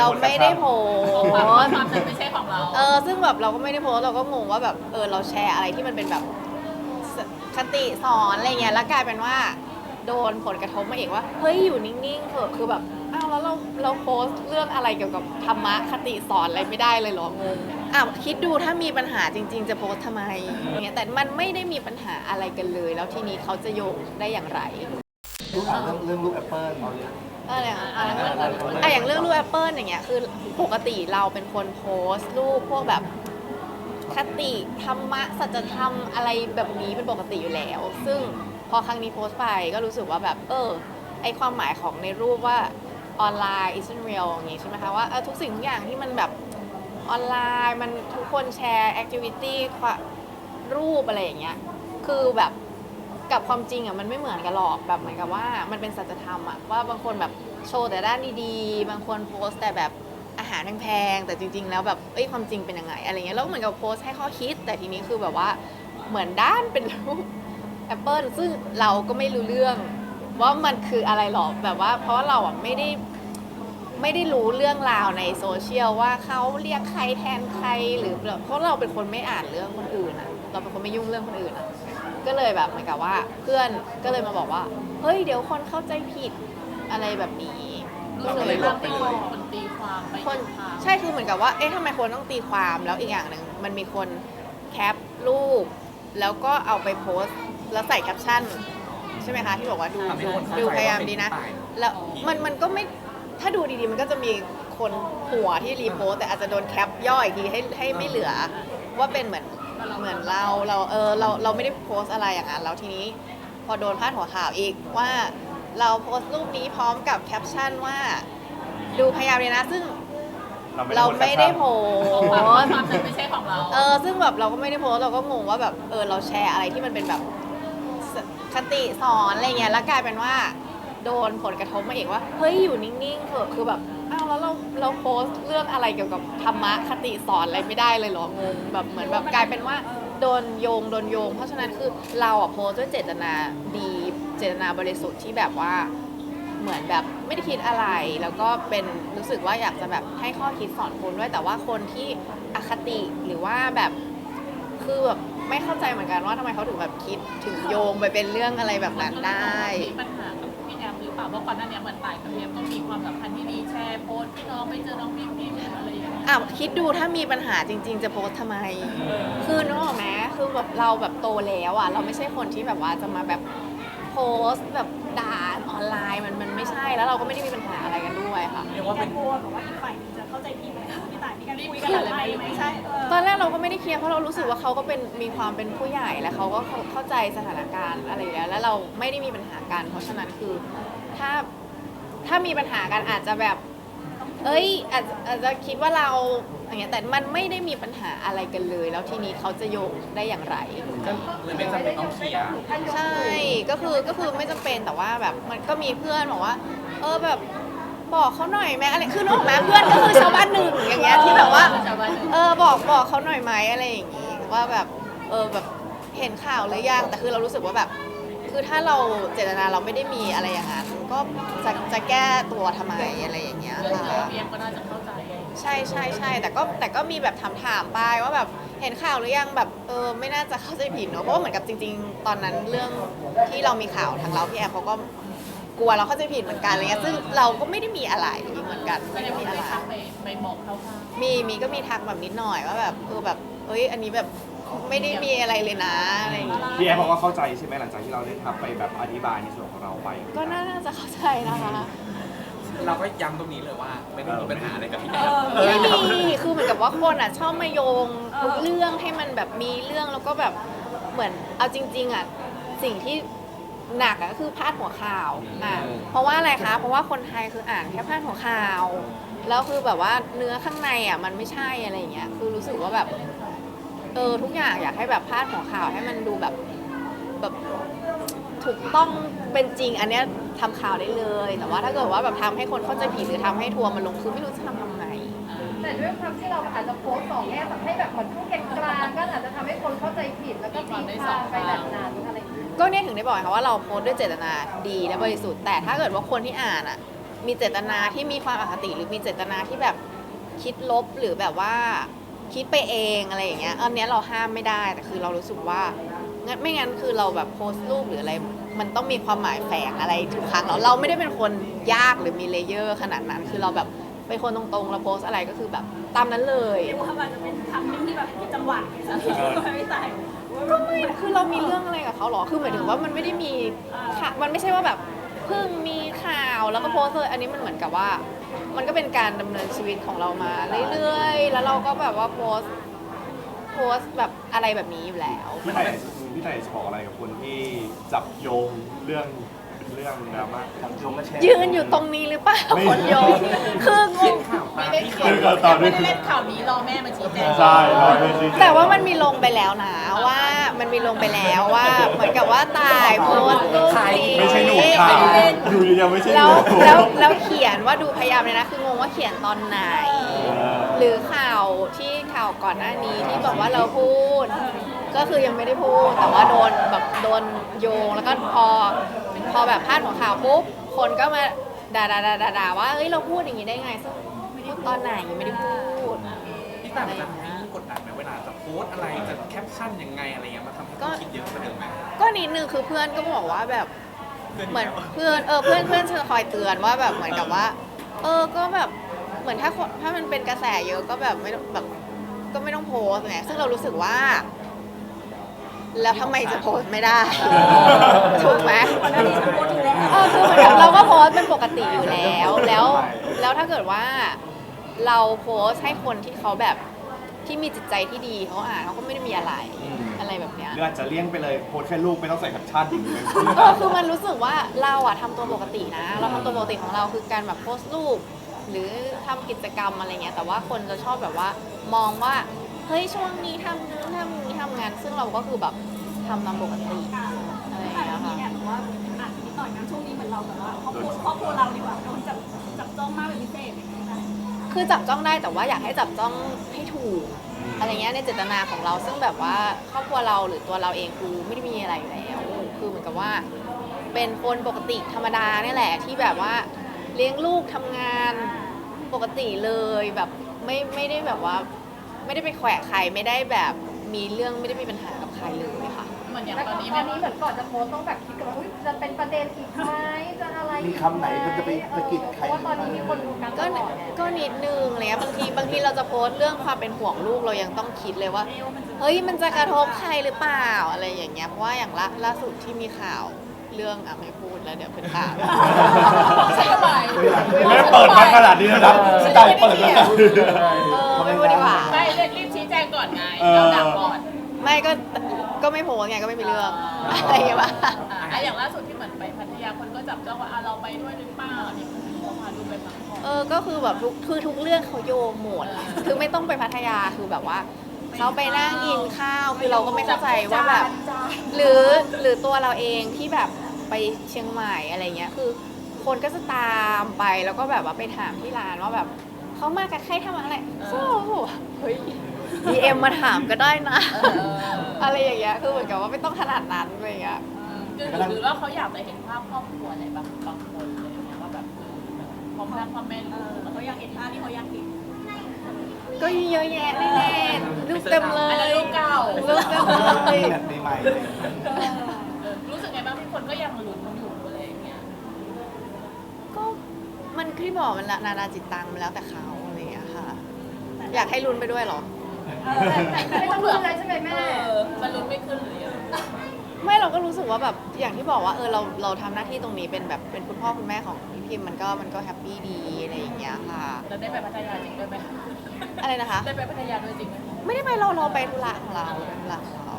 เราไม่ได้โพสความต์ความนั้นไม่ใช่ของเรา เออซึ่งแบบเราก็ไม่ได้โพสต์เราก็งงว่าแบบเออเราแชร์อะไรที่มันเป็นแบบสคติสอนอะไรเงี้ยแล้วกลายเป็นว่า โดนผลกระทบมาอีกว่าเฮ้ยอยู่นิ่งๆเถอะคือแบบอ้าวแล้วเราเราโพสต์เรื่องอะไรเกี่ยวกับธรรมะคติสอนอะไรไม่ได้เลยเหรองงอะคิดดูถ้ามีปัญหาจริง ๆ จะโพสต์ทำไมอย่างเงี้ยแต่มันไม่ได้มีปัญหาอะไรกันเลย แล้วทีนี้เขาจะโยงได้อย่างไร รู้ถามเรื่องเรื่องลูกแอปเปิ้ล อะไรอะอะอะอย่างเรื่องรูปแอปเปิลอย่างเงี้ยคือปกติเราเป็นคนโพสต์รูปพวกแบบคติธรรมะสัจธรรมอะไรแบบนี้เป็นปกติอยู่แล้ว ซึ่งพอครั้งนี้โพสต์ไปก็รู้สึกว่าแบบเออไอความหมายของในรูปว่าออนไลน์ isn't real อย่างงี้ใช่ไหมคะว่าเออทุกสิ่งทุกอย่างที่มันแบบออนไลน์มันทุกคนแชร์แอคทิวิตี้รูปอะไรอย่างเงี้ยคือแบบ กับความจริงอะมันไม่เหมือนกันหรอกแบบเหมือนกับว่ามันเป็นสัจธรรมอะว่าบางคนแบบโชว์แต่ด้านดีๆ บางคนโพสต์แต่แบบอาหารแพงๆแต่จริง ๆ แล้วแบบเอ้ยความจริงเป็นยังไงอะไรเงี้ยแล้วเหมือนกับโพสต์ให้ข้อคิด แต่ทีนี้คือแบบว่าเหมือนด้านเป็นรูปแอปเปิลซึ่งเราก็ไม่รู้เรื่อง ว่ามันคืออะไรหรอกแบบว่าเพราะเราอะไม่ได้ไม่ได้รู้เรื่องราวในโซเชียลว่าเขาเรียกใครแทนใครหรือแบบเพราะเราเป็นคนไม่อ่านเรื่องคนอื่นอะ เราเป็นคนไม่ยุ่งเรื่องคนอื่นอะ ก็เลยแบบเหมือนกับว่าเพื่อนก็เลยมาบอกว่า เฮ้ยเดี๋ยวคนเข้าใจผิดอะไรแบบนี้ก็เราเลเลยยเริ่มไปเลยคนตีความไปคนทางใช่คือเหมือนกับว่าเอ๊ะทำไมคนต้องตีความแล้วอีกอย่างหนึ่งมันมีคนแคปรูปแล้วก็เอาไปโพสต์แล้วใส่แคปชั่นใช่ไหมคะที่บอกว่าดูทำให้คนเข้าใจดูพยายามว่าเป็นดีนะฝ่ายแล้วมันมันก็ไม่ถ้าดูดีๆ มันก็จะมีคนหัวที่รีโพสต์แต่อาจจะโดนแคปย่อยอีกทีให้ให้ไม่เหลือ ว่าเป็นเหมือน เหมือนเราเราเออเราเราไม่ได้โพสต์อะไรอย่างนั้นแล้วทีนี้พอโดนพาดหัวข่าวอีกว่าเราโพสต์รูปนี้พร้อมกับแคปชั่นว่า ดูพยายามเลยนะซึ่งเราไม่ได้โพสความต์ความนั้นไม่ใช่ของเราเออซึ่งแบบเราก็ไม่ได้โพสต์เราก็งงว่าแบบเออเราแชร์อะไรที่มันเป็นแบบสคติสอนอะไรเงี้ยแล้วกลายเป็นว่า โดนผลกระทบมาอีกว่าเฮ้ยอยู่นิ่งๆเถอะคือแบบ อ้าวแล้วเราเราโพสต์เรื่องอะไรเกี่ยวกับธรรมะคติสอนอะไรไม่ได้เลยเหรองงแบบเหมือนแบบกลายเป็นว่าโดนโยงโดนโยง เพราะฉะนั้นคือเราอะโพสต์ด้วยเจตนาดีเจตนาบริสุทธิ์ที่แบบว่าเหมือนแบบไม่ได้คิดอะไร แล้วก็เป็นรู้สึกว่าอยากจะแบบให้ข้อคิดสอนคนด้วย แต่ว่าคนที่อคติหรือว่าแบบคือแบบไม่เข้าใจเหมือนกันว่าทำไมเขาถึงแบบคิดถึงโยงไปเป็นเรื่องอะไรแบบนั้นได้ มีปัญหา ปล่าเพราะก่อนหน้านี้เหมือนตายกับพี่แอมก็มีความสัมพันธ์ที่ดีแชร์โพสต์พี่น้องไม่เจอน้องพี่พี่อะไรอย่างเงี้ยอะคิดดูถ้ามีปัญหาจริง ๆ จะโพสต์ทำไม คือนึกออกไหมคือแบบเราแบบโตแล้วอะเราไม่ใช่คนที่แบบว่าจะมาแบบโพสต์แบบด่าออนไลน์มันมันไม่ใช่แล้วเราก็ไม่ได้มีปัญหาอะไรกันด้วยค่ะ เรียกว่าเป็นกลัวแบบว่าอีกฝ่ายหนึงจะเข้าใจผิดไหมคะพี่ต่ายมีการคุยกันหรือไม่ไหมใช่เออตอนแรกเราก็ไม่ได้เคลียร์เพราะเรารู้สึกว่าเขาก็เป็นมีความเป็นผู้ใหญ่และเขาก็เข้าใจสถานการณ์อะไรอยู่แล้ว แล้วเราไม่ได้มีปัญหากันเพราะฉะนั้นคือ ถ้าถ้ามีปัญหากันอาจจะแบบ เอ้ยอาจจะอาจจะคิดว่าเราอย่างเงี้ยแต่มันไม่ได้มีปัญหาอะไรกันเลย แล้วทีนี้เขาจะโยงได้อย่างไร ก็เลยไม่จำเป็นต้องเคลียร์ใช่ก็คือก็คือไม่จำเป็นแต่ว่าแบบมันก็มีเพื่อนบอกว่า เออแบบบอกเขาหน่อยไหมอะไรคือนึกออกไหมเพื่อนก็คือชาวบ้านหนึ่งอย่างเงี้ยที่แบบว่าชาวบ้านหนึ่งเออบอกบอกเขาหน่อยไหมอะไรอย่างงี้ว่าแบบเออแบบเห็นข่าวหรือยังแต่คือเรารู้สึกว่าแบบ คือถ้าเราเจตนาเราไม่ได้มีอะไรอย่างนั้นก็จะจะแก้ตัวทำไมอะไรอย่างเงี้ยแล้วค่ะพี่แอมก็น่าจะเข้าใจใช่ใช่ใช่แต่ก็แต่ก็มีแบบถามถามๆไปว่าแบบเห็นข่าวหรือยังแบบเออไม่น่าจะเข้าใจผิดเนอะเพราะว่าเหมือนกับจริง ๆ ตอนนั้นเรื่องที่เรามีข่าวทางเราพี่แอมเขาก็กลัวเราเข้าใจผิดเหมือนกันอะไรเงี้ยซึ่งเราก็ไม่ได้มีอะไรเหมือนกันไม่ไม่ได้ได้มีมีอะอะไรไรทักไปไปบอกเขาค่ะ มีมีก็มีทักแบบนิดหน่อยว่าแบบเออแบบเอ้ยอันนี้แบบ ไม่ได้มีอะไรเลยนะอะไรอย่างงี้พี่แอฟบอกว่าเข้าใจใช่ไหมหลังจากที่เราได้ทำไปแบบอธิบายในส่วนของเราไปก็น่าจะเข้าใจนะคะ เราก็ย้ำตรงนี้เลยว่าไม่ได้มีปัญหาอะไรกับพี่แอมไม่มีคือเหมือนกับว่าคนอะชอบมาโยงทุกเรื่องให้มันแบบมีเรื่องแล้วก็แบบเหมือนเอาจริง ๆอะสิ่งที่หนักอะก็คือพาดหัวข่าวอะเพราะว่าอะไรคะ เพราะว่าคนไทยคืออ่านแค่พาดหัวข่าว แล้วคือแบบว่าเนื้อข้างในอะมันไม่ใช่อะไรอย่างเงี้ย คือรู้สึกว่าแบบ เออทุกอย่างอยากให้แบบพาดหัวข่าวให้มันดูแบบแบบถูกต้องเป็นจริงอันเนี้ยทำข่าวได้เลย แต่ว่าถ้าเกิดว่าแบบทำให้คนเข้าใจผิดหรือทำให้ทัวร์มันลงคือไม่รู้จะทำทำไงแต่ด้วยความที่เราอาจจะโพสต์สองแง่แบบให้แบบเหมือนพูดกลางๆก็อาจจะทำให้คนเข้าใจผิดแล้วก็ตีความไปแบบนั้นอะไรอย่างเงี้ยก็เนี่ยถึงได้บอกไงคะว่าเราโพสต์ด้วยเจตนาดีและบริสุทธิ์ แต่ถ้าเกิดว่าคนที่อ่านอะ มีเจตนาที่มีความอคติหรือมีเจตนาที่แบบคิดลบหรือแบบว่า คิดไปเองอะไรอย่างเงี้ยอันเนี้ยเราห้ามไม่ได้แต่คือเรารู้สึกว่างั้นไม่งั้นคือเราแบบโพสต์รูปหรืออะไร มันต้องมีความหมายแฝงอะไรทุกครั้งแล้วเราไม่ได้เป็นคนยากหรือมีเลเยอร์ ขนาดนั้นคือเราแบบเป็นคนตรงๆเราโพสต์อะไรก็คือแบบตามนั้นเลย เรียกว่ามันจะเป็นคำหนึงที่แบบมีจังหวะไงสักทีไม่ตายก็ไม่คือเรามีเรื่องอะไรกับเขาเหรอ คือหมายถึงว่ามันไม่ได้มีค่ะมันไม่ใช่ว่าแบบเพิ่งมีข่าวแล้วก็โพสต์เลยอันนี้มันเหมือนกับว่า มันก็เป็นการดำเนินชีวิตของเรามาเรื่อยๆ แล้วเราก็แบบว่าโพสต์โพสต์แบบอะไรแบบนี้อยู่แล้ว พี่ไต่พี่ไต่จะบอกอะไรกับคนที่จับโยงเรื่องเรื่องดราม่า ทำโยงมาแชร์ยืนอยู่ตรงนี้หรือเปล่าไม่ คนโยงคืองงไม่ได้เขียนเรื่องต่อด้วไม่ยได้เล่นข่าวนี้รอแม่มาชี้แจงใช่เราไม่ชี้แจงแต่ว่ามันมีลงไปแล้วนะว่า มันมีลงไปแล้วว่า เหมือนกับว่าตายโพสต์รูปนี้ไม่ใช่หนูค่ะอยู่ยังไม่ใช่หแล้วนูแล้วแล้วเขียนว่าดูพยายามเลยนะคืองงว่าเขียนตอนไหน หรือข่าวที่ข่าวก่อนหน้านี้ที่บอกว่าเราพูด ก็คือยังไม่ได้พูด แต่ว่าโดนแบบโดนโยงแล้วก็พอพอแบบพลาดหัวข่าวปุ๊บคนก็มาด่าด่าด่าด่าด่าว่าเอ้ยเราพูดอย่างนี้ได้ไงซึ่งพูดตอนไหนยังไม่ได้พูด พี่ต่างจะทำให้ยิ่งกด พสต์อะไรจะแคปชั่นยังไงอะไรเงี้ยมาทำให้คนคิดเยอะกว่าเดิมไหมก็นิดนึงคือเพื่อนก็บอกว่าแบบเพื่อนเหมือนเพื่อนเออเพื่อนเพื่อนจะคอยเตือนว่าแบบเหมือนกับว่า เออก็แบบเหมือนถ้าคนถ้ามันเป็นกระแสเยอะก็แบบไม่ต้องแบบก็ไม่ต้องโพสต์ไงซึ่งเรารู้สึกว่า แล้วทำไมจะโพสต์ไม่ได้ ถูกไหมเออคือเหมือนกับเราก็โพสต์เป็นปกติอยู่แล้วแล้ว แล้วถ้าเกิดว่า เราโพสต์ให้คนที่เขาแบบ ที่มีจิตใจที่ดีเขาอ่านเขาก็ไม่ได้มีอะไรอะไรแบบเนี้ย หรืออาจจะเลี่ยงไปเลยโพสต์แค่รูปไม่ต้องใส่แคปชั่นอย่างนี้เออคือมันรู้สึกว่าเราอะทำตัวปกตินะ เราทำตัวปกติของเราคือการแบบโพสต์รูป หรือทำกิจกรรมอะไรเงี้ยแต่ว่าคนจะชอบแบบว่ามองว่าเฮ้ยช่วงนี้ทำนู้นทำนี้ทำงาน ซึ่งเราก็คือแบบทำตามปกติอะไรอย่างแต่เงี้ยทีค่ะเนี่ยแบบว่าอ่านนิดหน่อยนะช่วงนี้เหมือนเราแบบว่าครอบครัวครอบครัวเราดีกว่าโดนจับจับจ้องมากเป็นพิเศษอย่างเงี้ย คือจับจ้องได้แต่ว่าอยากให้จับจ้องให้ถูก อะไรเงี้ยในเจตนาของเราซึ่งแบบว่าครอบครัวเราหรือตัวเราเองคือไม่ได้มีอะไรอยู่แล้วคือเหมือนกับว่า เป็นคนปกติธรรมดาเนี่ยแหละที่แบบว่าเลี้ยงลูกทำงานปกติเลยแบบไม่ไม่ได้แบบว่า ไม่ได้ไปแขวะใครไม่ได้แบบมีเรื่องไม่ได้มีปัญหากับใครเลย อนอย่างแล้วตตออนนนี้นี้แม่เหมือนก่อนจะโพสต์ต้องแบบคิดกันว่าอุ๊ยจะเป็นประเด็นอีกไหมจะอะไรอีกมีคำไหนมันจะไปสะกิดใคร เพราะว่าตอนนี้มีคนดูกันตก็ลอดไง ก็นิดนึงอะไรเงี้ยบางทีบางทีเราจะโพสต์เรื่องความเป็นห่วงลูกเรายังต้องคิดเลยว่า เฮ้ยมันจะกระทบใครหรือเปล่าอะไรอย่างเงี้ยเพราะว่าอย่างล่าล่าสุดที่มีข่าวเรื่องอะไม่พูดแล้วเดี๋ยวเป็นข่าว ใช่ไหมแม่เปิดมาขนาดนี้แล้วนะพี่ไต่เปิดมาขนาดนี้เออไม่พูดดีกว่า ไม่รีบชี้แจงก่อนไงเออเราดังก่อน ไม่ก็ ก็ไม่โพสต์ไงก็ไม่มีเรื่องอะไรอย่างเงี้ยป่ะอะอย่างล่าสุดที่เหมือนไปพัทยาคนก็จับจ้องว่าอะเราไปด้วยหรือเปล่านี่เขาพาดูไปพักผ่อนเออก็คือแบบทุกคือทุกเรื่องเขาโยงหมดคือไม่ต้องไปพัทยาคือแบบว่าเขาไปนั่งกินข้าวคือเราก็ไม่เข้าใจว่าแบบ หรือหรือตัวเราเองที่แบบไปเชียงใหม่อะไรเงี้ยคือ คนก็จะตามไปแล้วก็แบบว่าไปถามที่ร้านว่าแบบ เขามากับใครทำอะไรโอ้โหเฮ้ยดีเอ็มมาถามก็ได้นะเอออะไรอย่างเงี้ยคือเหมือนกับว่าไม่ต้องขนาดนั้นอะไรเงี้ยคือหรือว่าเขาอยากไปเห็นภาพครอบครัวอะไรบางบางคนอะไรอย่างเงี้ยว่าแบบเออแบบพร้อมรักพร้อมแม่เอลูกอเขาอยากเห็นภาพที่เขาอยากเห็นก็เยอะแยะแน่ๆรูปเต็มเลอันนั้นยลูกเก่ารูปเต็มเลยแบบใหม่ๆเลยเออรู้สึกไงบ้างที่คนก็ยังลุ้นอยู่อะไรอย่างเงี้ย ก็มัน ที่บอกมันละนานาจิตตังมันแล้วแต่เขาอะไรอย่างเงี้ยค่ะ อยากให้ลุ้นไปด้วยเหรอเออแต่แต่ไม่ต้องพูดอะไรใช่ไหมแม่เออมันลุ้นไม่ขึ้นหรือยังไม่เราก็รู้สึกว่าแบบอย่างที่บอกว่าเออเราเราทำหน้าที่ตรงนี้เป็นแบบเป็นคุณพ่อคุณแม่ของพี่พิมมันก็มันก็แฮปปี้ดีอะไรอย่างเงี้ยค่ะแล้วได้ไปพัทยาจริงด้วยไหมอะไรนะคะ ได้ไปพัทยาด้วยจริงไหมไม่ได้ไปเราเราไปธุระของเราธุระของเรา